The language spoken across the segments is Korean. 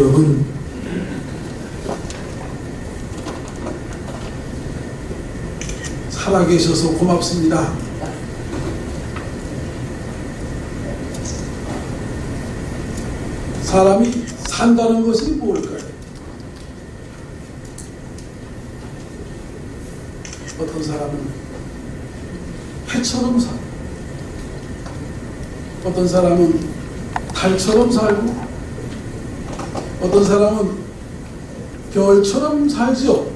여러분 살아계셔서 고맙습니다. 사람이 산다는 것이 뭘까요? 어떤 사람은 해처럼 살고 어떤 사람은 달처럼 살고 어떤 사람은 별처럼 살지요.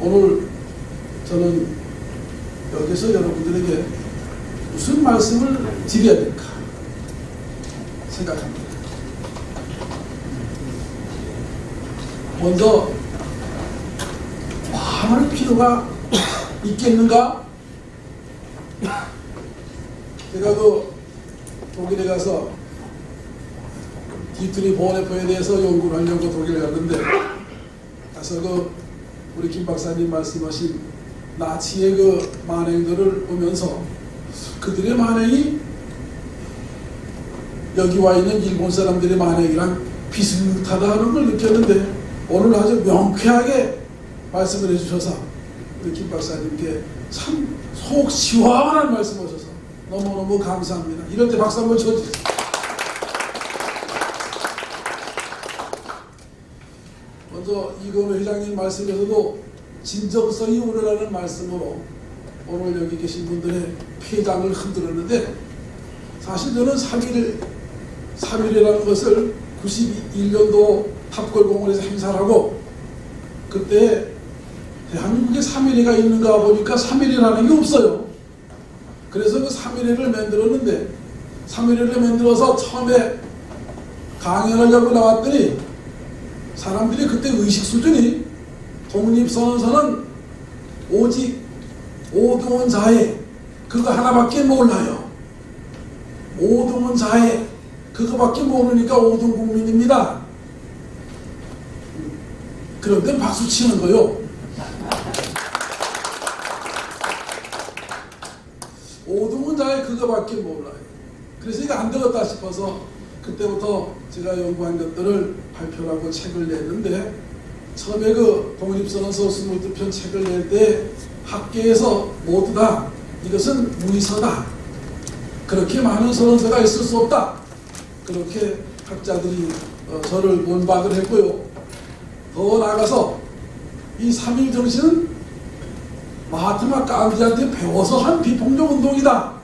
오늘 저는 여기서 여러분들에게 무슨 말씀을 드려야 될까 생각합니다. 먼저 화할 필요가 있겠는가? 제가 그 독일에 가서 디트리 보호네포에 대해서 연구를 하려고 독일에 갔는데 가서 그 우리 김 박사님 말씀하신 나치의 그 만행들을 보면서 그들의 만행이 여기 와 있는 일본 사람들의 만행이랑 비슷하다는 걸 느꼈는데 오늘 아주 명쾌하게 말씀을 해주셔서 우리 김 박사님께 참 속 시원한 말씀 하셔서 너무너무 감사합니다. 이럴 때 박수 한번 쳐주세요. 먼저 이건우 회장님 말씀에서도 진정성이 우러나는 말씀으로 오늘 여기 계신 분들의 폐장을 흔들었는데 사실 저는 3일, 3일이라는 것을 91년도 탑골공원에서 행사를 하고 그때 대한민국에 3일회가 있는가 보니까 3일회라는 게 없어요. 그래서 그 3일회를 만들었는데 3일회를 만들어서 처음에 강연하려고 나왔더니 사람들이 그때 의식 수준이 독립선언서는 오직 오동원 자해 그거 하나밖에 몰라요. 오동원 자해 그거밖에 모르니까 오동 국민입니다. 그런데 박수 치는 거요. 오동원 자해 그거밖에 몰라요. 그래서 이게 안 되겠다 싶어서 그때부터 제가 연구한 것들을 발표하고 책을 냈는데 처음에 그 독립선언서 22편 책을 낼 때 학계에서 모두 다 이것은 무의서다. 그렇게 많은 선언서가 있을 수 없다. 그렇게 학자들이 어, 저를 문박을 했고요. 더 나아가서 이 3일 정신은 마하트마 깐디한테 배워서 한 비폭력 운동이다.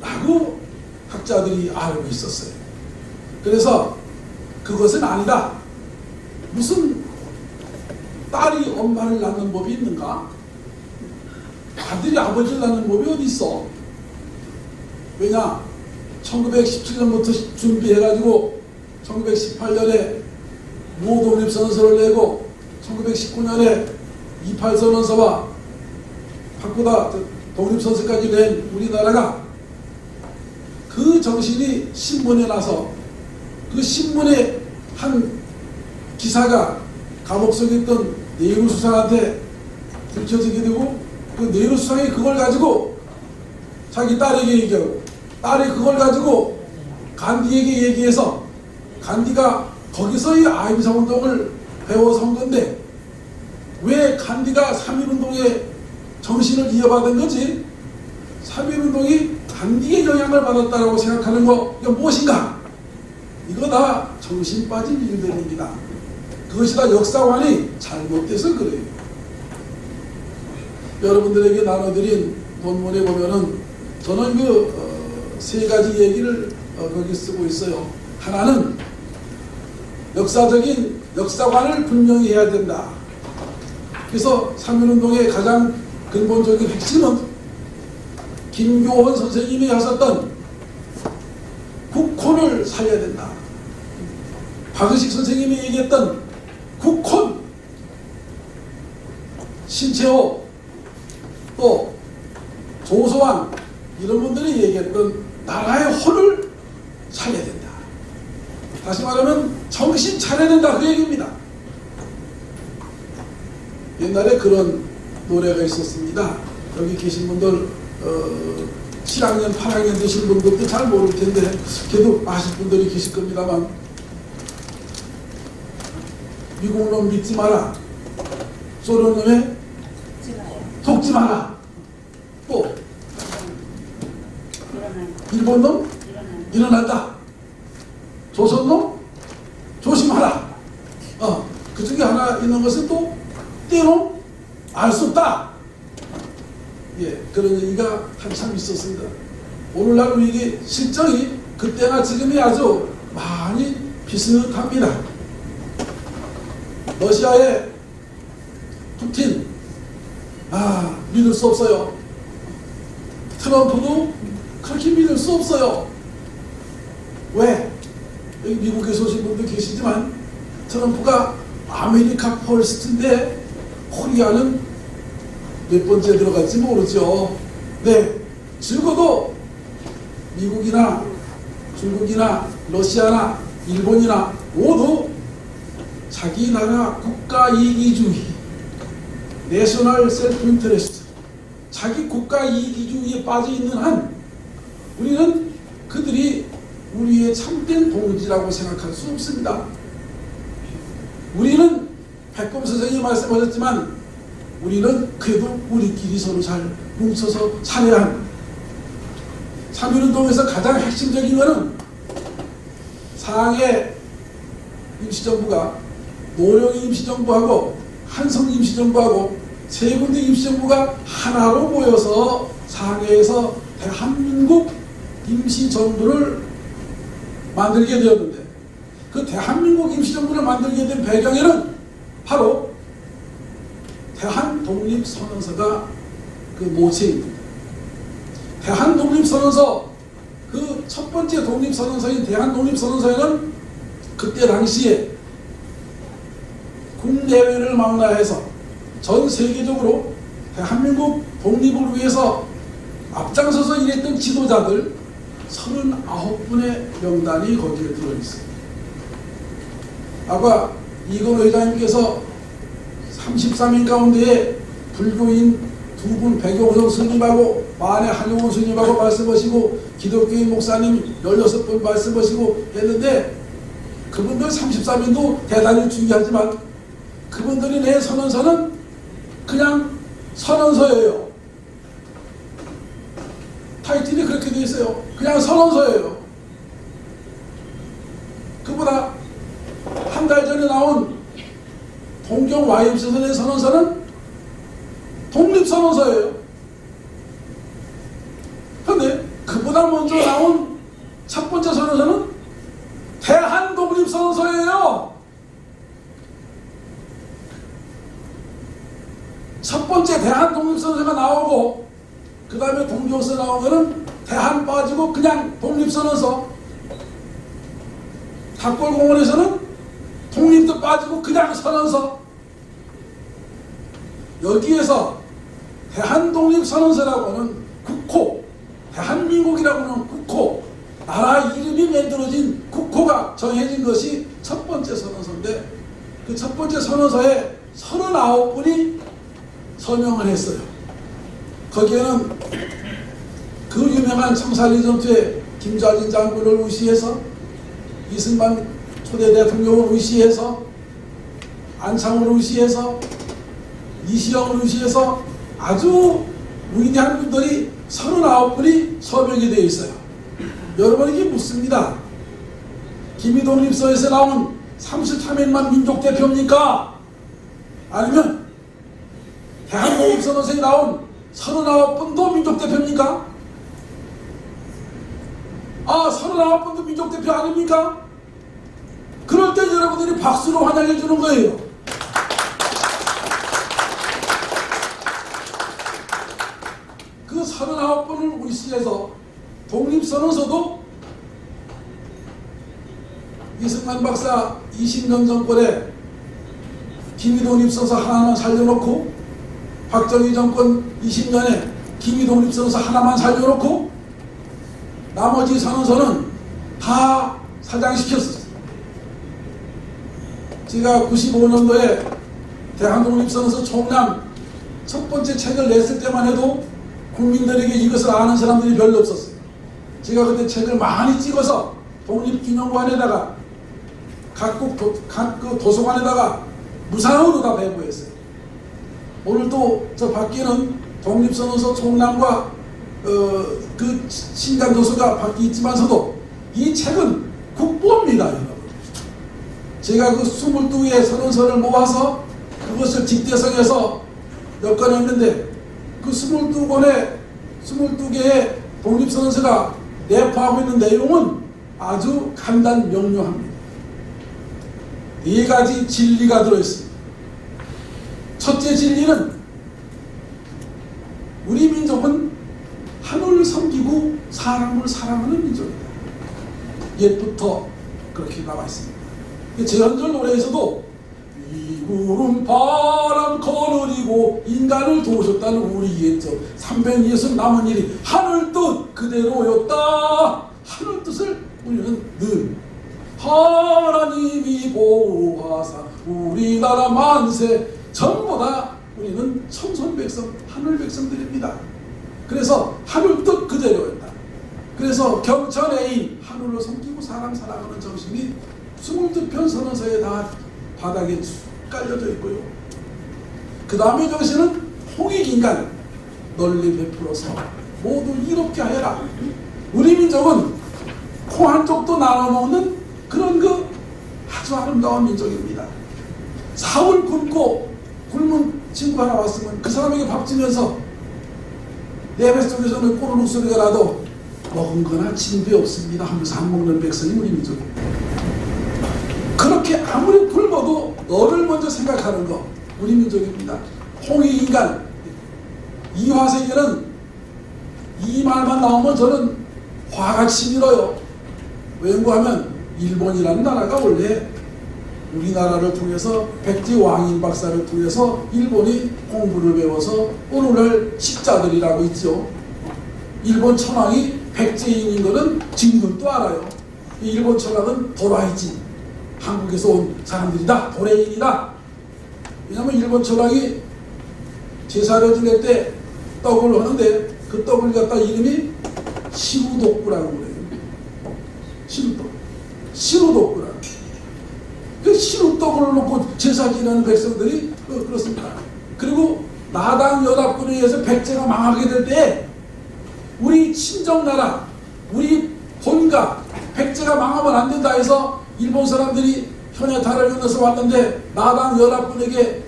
라고 학자들이 알고 있었어요. 그래서 그것은 아니다. 무슨 딸이 엄마를 낳는 법이 있는가? 아들이 아버지를 낳는 법이 어디 있어? 왜냐? 1917년부터 준비해가지고 1918년에 무독립선언서를 내고 1919년에 28선언서와 바꾸다 독립선서까지 낸 우리나라가 그 정신이 신문에 나서 그 신문에 한 기사가 감옥 속에 있던 네이루 수상한테 들켜지게 되고 그 네이루 수상이 그걸 가지고 자기 딸에게 얘기하고 딸이 그걸 가지고 간디에게 얘기해서 간디가 거기서 이 아임사 운동을 배워서 한 건데 왜 간디가 3.1 운동의 정신을 이어받은 거지? 3.1 운동이 간디의 영향을 받았다고 생각하는 거 이게 무엇인가? 이거 다 정신 빠진 일들입니다. 그것이 다 역사관이 잘못돼서 그래요. 여러분들에게 나눠드린 논문에 보면은 저는 그세 가지 얘기를 어, 거기 쓰고 있어요. 하나는 역사적인 역사관을 분명히 해야 된다. 그래서 3.1운동의 가장 근본적인 핵심은 김교원 선생님이 하셨던 국혼을 살려야 된다. 박의식 선생님이 얘기했던 국혼, 신채호, 또 조소왕 이런 분들이 얘기했던 나라의 혼을 살려야 된다. 다시 말하면 정신 차려야 된다 그 얘기입니다. 옛날에 그런 노래가 있었습니다. 여기 계신 분들 어, 7학년, 8학년 되신 분들도 잘 모를 텐데 그래도 아실 분들이 계실 겁니다만 미국 놈 믿지 마라. 소련 놈에. 속지 마라. 또. 일본 놈. 일어난다. 조선 놈 조심하라. 어, 그 중에 하나 있는 것은 또 때로 알 수 없다. 예, 그런 얘기가 한참 있었습니다. 오늘날 이게 실정이 그때나 지금이 아주 많이 비슷합니다. 러시아의 푸틴, 아, 믿을 수 없어요. 트럼프도 그렇게 믿을 수 없어요. 왜? 여기 미국에 오신 분도 계시지만 트럼프가 아메리카 퍼스트인데 코리아는 몇 번째 들어갈지 모르죠. 네, 적어도 미국이나 중국이나 러시아나 일본이나 모두 자기 나라 국가 이기주의, 내셔널 셀프 인터레스트, 자기 국가 이기주의에 빠져 있는 한 우리는 그들이 우리의 참된 동지라고 생각할 수 없습니다. 우리는 백범 선생님이 말씀하셨지만 우리는 그래도 우리끼리 서로 잘 뭉쳐서 살아야 합니다. 3.1운동에서 가장 핵심적인 것은 상해 임시정부가 노령 임시정부하고 한성 임시정부하고 세 군데 임시정부가 하나로 모여서 상해에서 대한민국 임시정부를 만들게 되었는데 그 대한민국 임시정부를 만들게 된 배경에는 바로 대한독립선언서가 그 모체입니다. 대한독립선언서 그 첫 번째 독립선언서인 대한독립선언서에는 그때 당시에 국내외를 망라해서 전 세계적으로 대한민국 독립을 위해서 앞장서서 일했던 지도자들 39분의 명단이 거기에 들어있습니다. 아까 이건 회장님께서 33인 가운데에 불교인 두 분 백용성 스님하고 만해 한용원 스님하고 말씀하시고 기독교인 목사님 16분 말씀하시고 했는데 그분들 33인도 대단히 중요하지만 그분들이 내 선언서는 그냥 선언서예요. 타이틀이 그렇게 돼 있어요. 그냥 선언서예요. 그보다 한 달 전에 나온 동경 YMC선의 선언서는 독립선언서예요. 그런데 그보다 먼저 나온 첫 번째 선언서는 대한독립선언서예요. 첫 번째 대한독립선언서가 나오고 그 다음에 동경서 나온 거는 대한 빠지고 그냥 독립선언서 닭골공원에서는 독립도 빠지고 그냥 선언서 여기에서 대한독립선언서라고는 국호 대한민국이라고는 국호 나라 이름이 만들어진 국호가 정해진 것이 첫 번째 선언서인데 그 첫 번째 선언서에 39분이 서명을 했어요. 거기에는 그 유명한 청산리 전투에 김좌진 장군을 의시해서 이승만 초대 대통령을 의시해서 안창호를 의시해서 이시영을 의시해서 아주 위대한 분들이 39분이 서명이 되어 있어요. 여러분에게 묻습니다. 김희독립서에서 나온 33인만 민족 대표입니까? 아니면 대한독립선언서에 나온 39분도 민족 대표입니까? 아, 39분도 민족 대표 아닙니까? 그럴 때 여러분들이 박수로 환영해 주는 거예요. 그 39분을 위시해서 독립선언서도 이승만 박사 20년 정권에 김희독립선서 하나만 살려놓고 박정희 정권 20년에 김희독립선서 하나만 살려놓고 나머지 선언서는 다 사장시켰었어요. 제가 95년도에 대한독립선언서 총량 첫 번째 책을 냈을 때만 해도 국민들에게 이것을 아는 사람들이 별로 없었어요. 제가 그때 책을 많이 찍어서 독립기념관에다가 각국 도, 각 그 도서관에다가 무상으로 다 배부했어요. 오늘 또 저 밖에는 독립선언서 총람과 어, 그 신간 도서가 밖에 있지만서도 이 책은 국보입니다, 여러분. 제가 그 22개의 선언서를 모아서 그것을 집대성해서 몇 권 했는데 그 22권의 22개의 독립선언서가 내포하고 있는 내용은 아주 간단 명료합니다. 네 가지 진리가 들어있습니다. 첫째 진리는 우리 민족은 하늘을 섬기고 사람을 사랑하는 민족이다. 옛부터 그렇게 나와 있습니다. 제헌절 노래에서도 이 구름 바람 거느리고 인간을 도우셨다는 우리 옛적 360 남은 일이 하늘 뜻 그대로였다. 하늘 뜻을 우리는 늘 하나님이 보호하사 우리나라 만세 전부 다 우리는 청선 백성 하늘 백성들입니다. 그래서 하늘 뜻 그대로였다. 그래서 경천애인 하늘을 섬기고 사람 사랑하는 정신이 22편 선언서에 다 바닥에 쭉 깔려져 있고요. 그 다음에 정신은 홍익인간 널리 베풀어서 모두 이롭게 하여라. 우리 민족은 코 한쪽도 나눠 먹는 그런 그 아주 아름다운 민족입니다. 사흘 굶고 굶은 친구 하나 왔으면 그 사람에게 밥 주면서 내 뱃속에서는 꼬르륵 소리가 나도 먹은 거나 진배 없습니다 하면서 안 먹는 백성이 우리 민족입니다. 그렇게 아무리 굶어도 너를 먼저 생각하는 거 우리 민족입니다. 홍익 인간 이 화세계는 이 말만 나오면 저는 화가 치밀어요. 왜냐하면 일본이라는 나라가 원래 우리나라를 통해서 백제 왕인 박사를 통해서 일본이 공부를 배워서 오늘날 식자들이라고 있죠. 일본 천황이 백제인인 거는 지금도 알아요. 이 일본 천황은 도라이진 한국에서 온 사람들이다 도레인이다. 왜냐하면 일본 천황이 제사를 지낼 때 떡을 하는데 그 떡을 갖다 이름이 시루독구라고 그래요. 시루떡. 시루독구라. 그 시루떡을 놓고 제사 지내는 백성들이 어, 그렇습니다. 그리고 나당 연합군에 의해서 백제가 망하게 될 때 우리 친정 나라, 우리 본가 백제가 망하면 안 된다 해서 일본 사람들이 현해탈을 건너서 왔는데 나당 연합군에게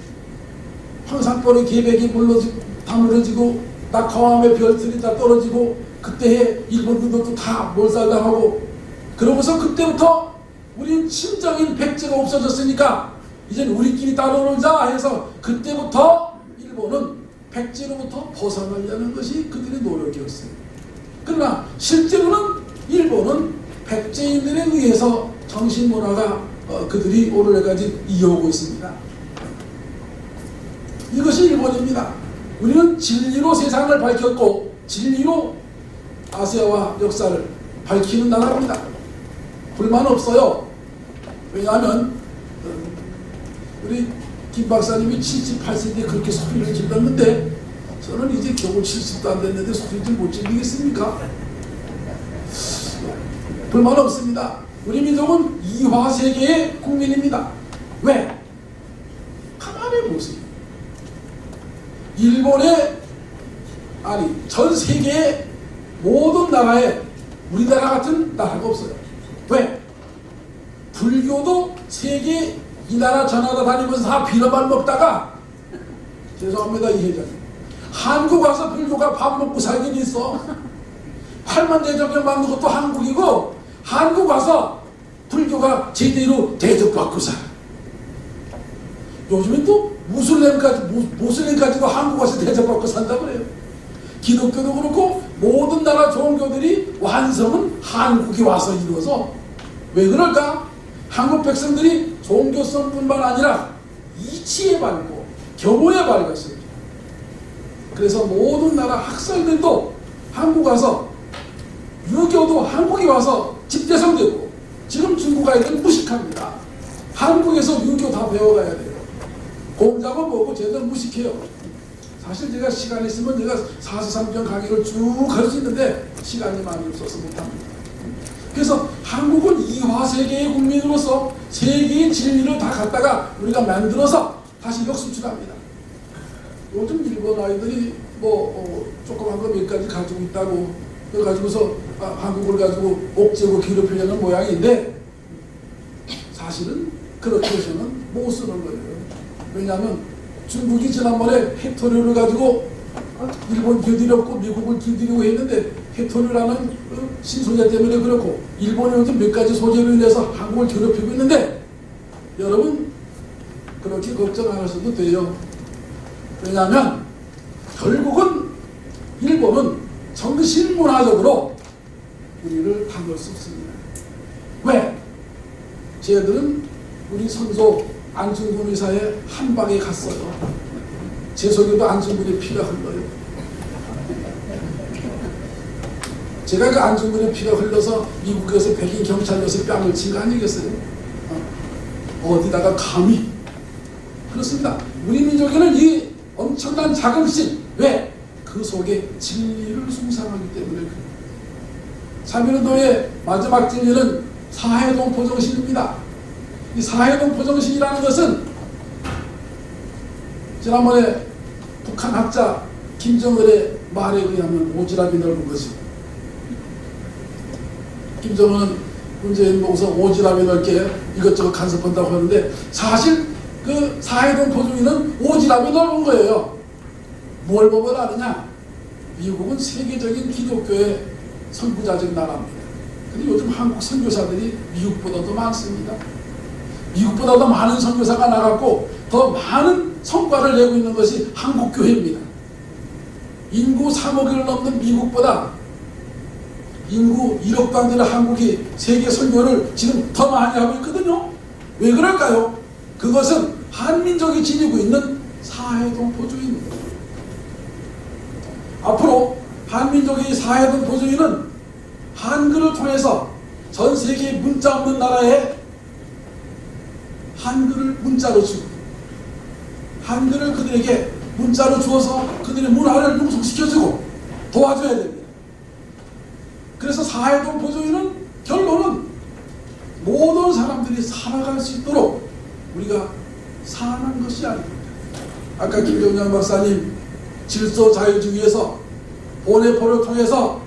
황산벌의 계백이 물러지고 다 무너지고 낙하암의 별들이 다 떨어지고 그때에 일본 군도 다 몰살당하고 그러고서 그때부터 우린 친정인 백제가 없어졌으니까 이젠 우리끼리 따로 놀자 해서 그때부터 일본은 백제로부터 벗어나려는 것이 그들의 노력이었어요. 그러나 실제로는 일본은 백제인들에 의해서 정신문화가 어, 그들이 오늘까지 이어오고 있습니다. 이것이 일본입니다. 우리는 진리로 세상을 밝혔고 진리로 아시아와 역사를 밝히는 나라입니다. 불만 없어요. 왜냐하면 어, 우리 김 박사님이 78세인데 그렇게 소리를 질렀는데 저는 이제 겨우 70도 안 됐는데 소리를 못 질리겠습니까? 불만 없습니다. 우리 민족은 이화 세계의 국민입니다. 왜? 가만히 보세요. 일본의 아니 전 세계의 모든 나라에 우리나라 같은 나라가 없어요. 왜? 불교도 세계 이 나라 저 나라 다니면서 다 비너만 먹다가 죄송합니다 이 회장님 한국 와서 불교가 밥 먹고 살긴 있어 팔만 대적령 만든 것도 한국이고 한국 와서 불교가 제대로 대접받고 살아 요즘엔 또 무슬림까지 무, 무슬림까지도 한국 와서 대접받고 산다 그래요 기독교도 그렇고 모든 나라 종교들이 완성은 한국에 와서 이루어서 왜 그럴까? 한국 백성들이 종교성뿐만 아니라 이치에 밝고 경호에 밝았습니다. 그래서 모든 나라 학생들도 한국 와서 유교도 한국에 와서 집대성되고 지금 중국 아이들 무식합니다. 한국에서 유교 다 배워가야 돼요. 공작은 뭐고 쟤들 무식해요. 사실 제가 시간 있으면 제가 사서삼경 강의를 쭉 할 수 있는데 시간이 많이 없어서 못합니다. 그래서 한국은 이화 세계의 국민으로서 세계의 진리를 다 갖다가 우리가 만들어서 다시 역수출합니다. 요즘 일본 아이들이 뭐 어, 조그만 거 몇 가지 가지고 있다고 그래 가지고서 아, 한국을 가지고 옥죄고 괴롭히려는 모양인데 사실은 그렇게 해서는 못 쓰는 거예요. 왜냐하면 중국이 지난번에 해토류를 가지고 일본 길들였고 미국을 길들이고 했는데 해토류라는 어, 신소재 때문에 그렇고 일본이 몇 가지 소재로 인해서 한국을 괴롭히고 있는데 여러분 그렇게 걱정 안 하셔도 돼요. 왜냐하면 결국은 일본은 정신문화적으로 우리를 당할 수 없습니다. 왜? 쟤들은 우리 선조 안중근 의사의 한 방에 갔어요. 제 속에도 안중근의 피가 흘러요. 제가 그 안중근의 피가 흘러서 미국에서 백인 경찰로서 뺨을 친 거 아니겠어요? 어, 어디다가 감히 그렇습니다. 우리 민족에는 이 엄청난 자긍심 왜? 그 속에 진리를 숭상하기 때문에 그래요. 3.1운동의 마지막 진리는 사해동 포 정신입니다. 이 사해동 포 정신이라는 것은 지난번에 북한 학자 김정은의 말에 의하면 오지랖이 넓은 거죠. 김정은은 문재인 보고서 오지랖이 넓게 이것저것 간섭한다고 하는데 사실 그 사해동 포정신은 오지랖이 넓은 거예요. 뭘 보고 아느냐? 미국은 세계적인 기독교의 선구자적 나라입니다. 근데 요즘 한국 선교사들이 미국보다도 많습니다. 미국보다도 많은 선교사가 나갔고 더 많은 성과를 내고 있는 것이 한국 교회입니다. 인구 3억을 넘는 미국보다 인구 1억도 안 되는 한국이 세계 선교를 지금 더 많이 하고 있거든요. 왜 그럴까요? 그것은 한민족이 지니고 있는 사회동 보조입니다. 앞으로 한민족의 사회동 보조인은 한글을 통해서 전 세계 문자 없는 나라에 한글을 문자로 주고 한글을 그들에게 문자로 주어서 그들의 문화를 융속시켜주고 도와줘야 됩니다. 그래서 사회동 보조인은 결론은 모든 사람들이 살아갈 수 있도록 우리가 사는 것이 아닙니다. 아까 김정양 박사님 질서 자유주의에서 보네포를 통해서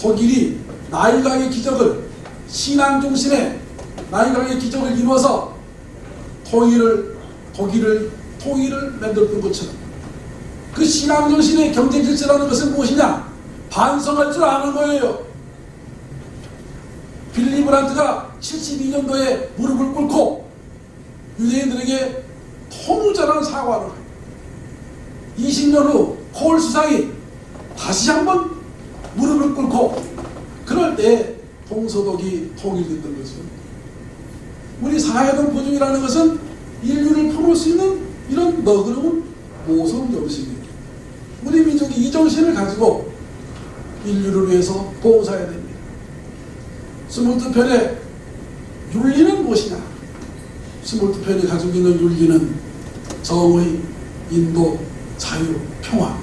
독일이 나일강의 기적을 신앙 중심의 나일강의 기적을 이루어서 통일을 독일을 통일을 만들었던 것처럼 그 신앙 정신의 경제 질서라는 것은 무엇이냐? 반성할 줄 아는 거예요. 빌리 브란트가 72년도에 무릎을 꿇고 유대인들에게 통우자라는 사과를. 20년 후콜 수상이 다시 한번 무릎을 꿇고 그럴 때 동서독이 통일됐던 거죠. 우리 사회동 보증이라는 것은 인류를 품을 수 있는 이런 너그러운 모성 정신이에요. 우리 민족이 이 정신을 가지고 인류를 위해서 봉사해야 됩니다. 22편의 윤리는 무엇이냐? 22편이 가지고 있는 윤리는 정의, 인도, 자유, 평화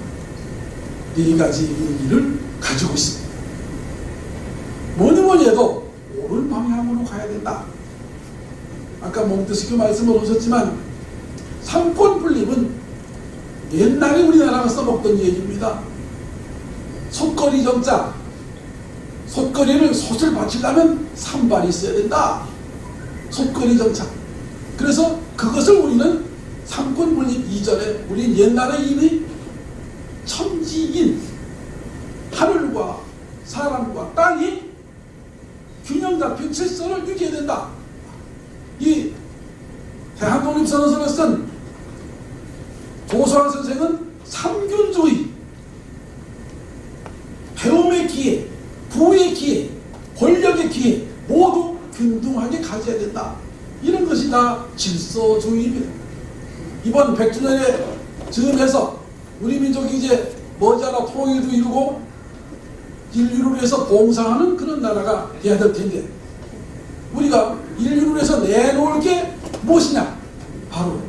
네 가지 의미를 가지고 있습니다. 뭐니 뭐니 해도 옳은 방향으로 가야 된다. 아까 몽테스큐 말씀을 오셨지만 삼권 분립은 옛날에 우리나라가 써먹던 얘기입니다. 속거리 정자 속거리를 솥을 받치려면 산발이 있어야 된다. 속거리 정착. 그래서 그것을 우리는 삼권 분립 이전에 우리 옛날에 이미 천지인 하늘과 사람과 땅이 균형 잡힌 질서를 유지해야 된다. 이 대한독립선언서를 쓴 조소환 선생은 삼균주의, 배움의 기회, 부의 기회, 권력의 기회 모두 균등하게 가져야 된다. 이런 것이 다 질서주의입니다. 이번 100주년에 즈음해서 우리 민족이 이제 머지않아 통일도 이루고 인류를 위해서 봉사하는 그런 나라가 돼야 될 텐데 우리가 인류를 위해서 내놓을 게 무엇이냐? 바로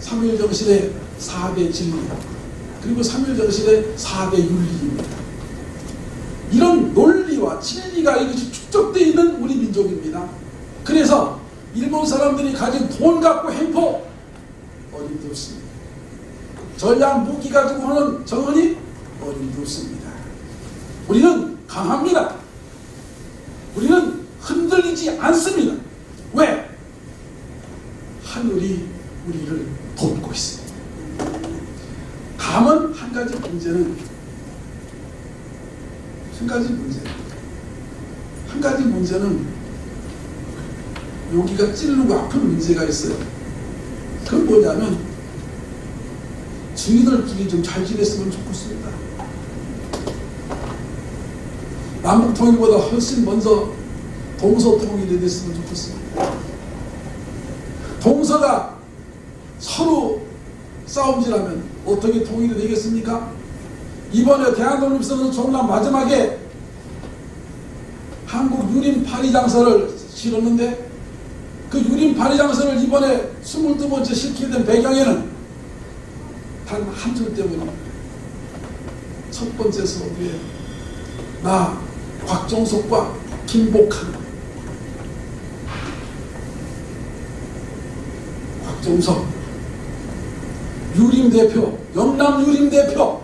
3.1 정신의 4대 진리 그리고 3일 정신의 4대 윤리입니다. 이런 논리와 진리가 이것이 축적되어 있는 우리 민족입니다. 그래서 일본 사람들이 가진 돈 갖고 행포 어림도 없습니다. 전략 무기 가지고 하는 정언이 어림도 없습니다. 우리는 강합니다. 우리는 흔들리지 않습니다. 왜? 하늘이 우리를 돕고 있습니다. 다음은 한 가지 문제는 한 가지 문제 한 가지 문제는 여기가 찌르고 아픈 문제가 있어요. 그건 뭐냐면 주민들끼리 좀 잘 지냈으면 좋겠습니다. 남북 통일보다 훨씬 먼저 동서 통일이 됐으면 좋겠습니다. 동서가 서로 싸움질하면 어떻게 통일이 되겠습니까? 이번에 대한독립선언 총란 마지막에 한국 유림 파리 장사를 실었는데 그 유림 파리장사를 이번에 22번째 실게 된 배경에는 단 한 줄 때문입니다. 첫 번째 서두에 나 곽종석과 김복한 곽종석 유림 대표 영남 유림 대표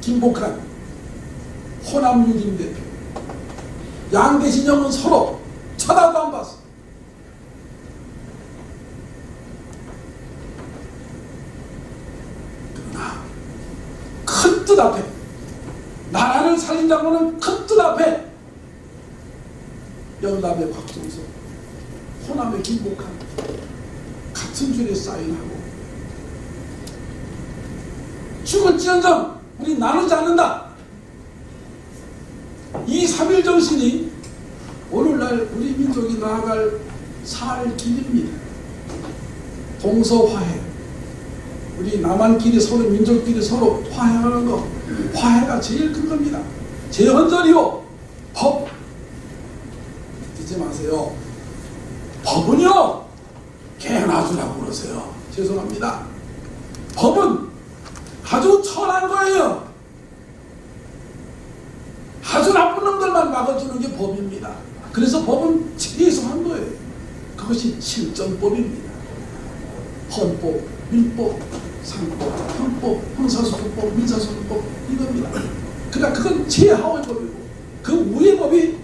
김복한 호남 유림 대표 양대 진영은 서로 쳐다도 안 봤어. 그러나 큰 뜻 앞에 나라를 살린다고는 큰뜻 앞에 영남의 곽종석 호남의 김복한 같은 줄에 사인하고 죽을지언정 우리 나누지 않는다. 이 3일 정신이 오늘날 우리 민족이 나아갈 살 길입니다. 동서화해. 우리 남한끼리 서로 민족끼리 서로 화해하는 거 화해가 제일 큰 겁니다. 제헌절이요 법 잊지 마세요. 법은요 개나주라고 그러세요. 죄송합니다. 법은 아주 천한 거예요. 아주 나쁜 놈들만 막아주는 게 법입니다. 그래서 법은 최소한 거예요. 그것이 실전법입니다. 헌법, 민법, 상법, 형법, 형사소송법, 민사소송법 이겁니다. 그러니까 그건 최하의 법이고 그 위의 법이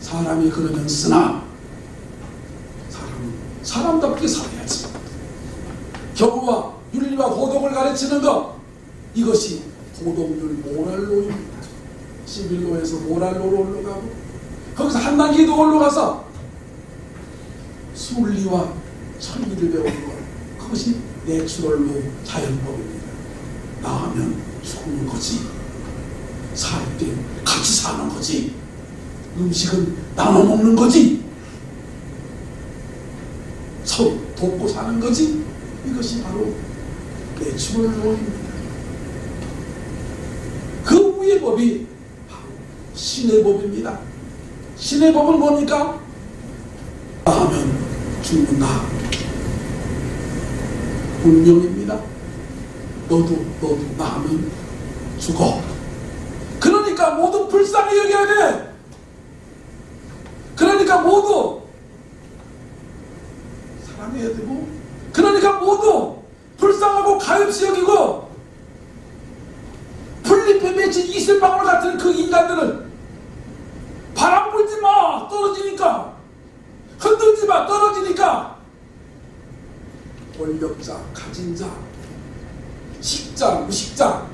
사람이 그러면 쓰나 사람은 사람답게 살아야지. 경우와 윤리와 도덕을 가르치는 것 이것이 도덕률 모랄로입니다. 11로에서 모랄로로 올라가고 거기서 한 단계 더 올라가서 순리와 천리를 배우는 것 그것이 내추럴로 자연법입니다. 나가면 죽는 거지 살 때 같이 사는 거지 음식은 나눠 먹는 거지 서로 돕고 사는 거지 이것이 바로 내추럴 로입니다. 그 위의 법이 바로 신의 법입니다. 신의 법은 뭡니까? 나하면 죽는다. 운명입니다. 너도 너도 나하면 죽어. 모두 불쌍히 여겨야 돼. 그러니까 모두 사랑해야 되고 그러니까 모두 불쌍하고 가엾이 여기고 풀잎에 맺힌 이슬방울 같은 그 인간들은 바람 불지 마. 떨어지니까. 흔들지 마. 떨어지니까. 권력자 가진 자 식자 무식자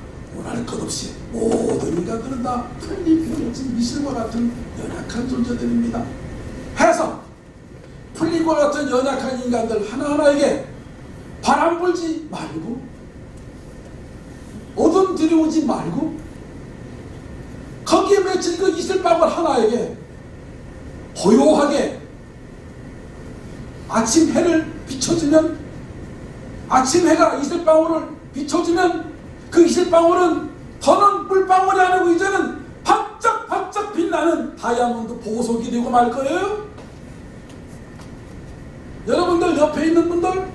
원할 것 없이 모든 인간들은 다. 풀잎에 맺힌 이슬과 같은 연약한 존재들입니다. 해서 풀잎과 같은 연약한 인간들 하나하나에게 바람 불지 말고 어둠 들이오지 말고 거기에 맺힌 그 이슬방울 하나에게 고요하게 아침 해를 비춰주면 아침 해가 이슬방울을 비춰주면 그 이슬방울은 더는 물방울이 아니고 이제는 반짝 반짝 빛나는 다이아몬드 보석이 되고 말 거예요. 여러분들 옆에 있는 분들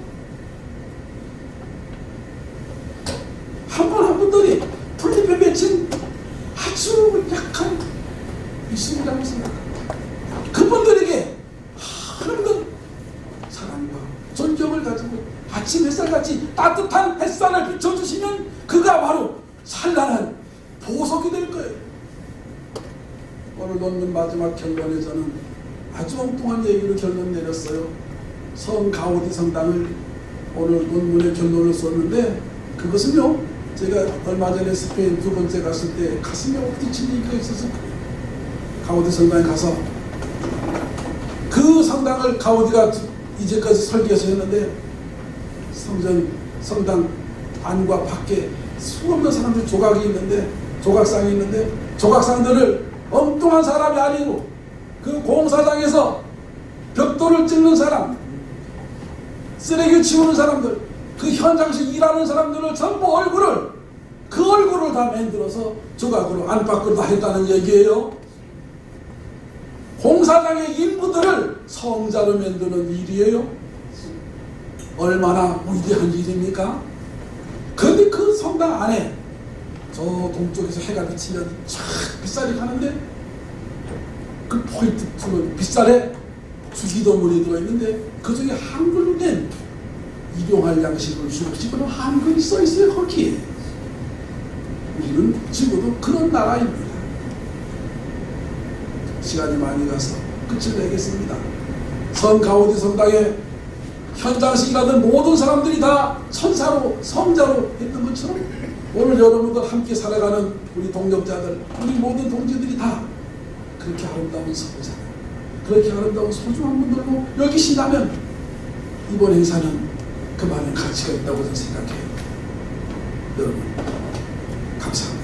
미신이라고 생각합니다. 그분들에게 하나님은 사랑과 존경을 가지고 아침 햇살같이 따뜻한 햇살을 비춰주시면 그가 바로 찬란한 보석이 될 거예요. 오늘 논문 마지막 결론에 저는 아주 엉뚱한 얘기로 내렸어요. 성 가우디 성당을 오늘 논문의 결론을 썼는데 그것은요 제가 얼마 전에 스페인 두 번째 갔을 때 가슴에 옥디친 얘기가 있어서. 가우디 성당에 가서 그 성당을 가우디가 이제까지 설계해서 했는데 성전 성당 안과 밖에 수없는 사람들이 조각이 있는데 조각상이 있는데 조각상들을 엉뚱한 사람이 아니고 그 공사장에서 벽돌을 찍는 사람 쓰레기 치우는 사람들 그 현장에서 일하는 사람들을 전부 얼굴을 그 얼굴을 다 만들어서 조각으로 안팎으로 다 했다는 얘기예요. 공사장의 인부들을 성자로 만드는 일이에요. 얼마나 위대한 일입니까? 근데 그 성당 안에 저 동쪽에서 해가 비치면 쫙 빗살이 가는데 그 포인트 투는 빗살에 주기도문이 들어있는데 그 중에 한글로 된 일용할 양식을 주옵시 그런 한글이 써있어요 거기에. 우리는 지금도 그런 나라입니다. 시간이 많이 가서 끝을 내겠습니다. 성 가우디 성당에 현장식 일하던 모든 사람들이 다 천사로 성자로 했던 것처럼 오늘 여러분들 함께 살아가는 우리 동력자들 우리 모든 동지들이 다 그렇게 아름다운 성자 그렇게 아름다운 소중한 분들로 여기신다면 이번 행사는 그 많은 가치가 있다고 저는 생각해요. 여러분 감사합니다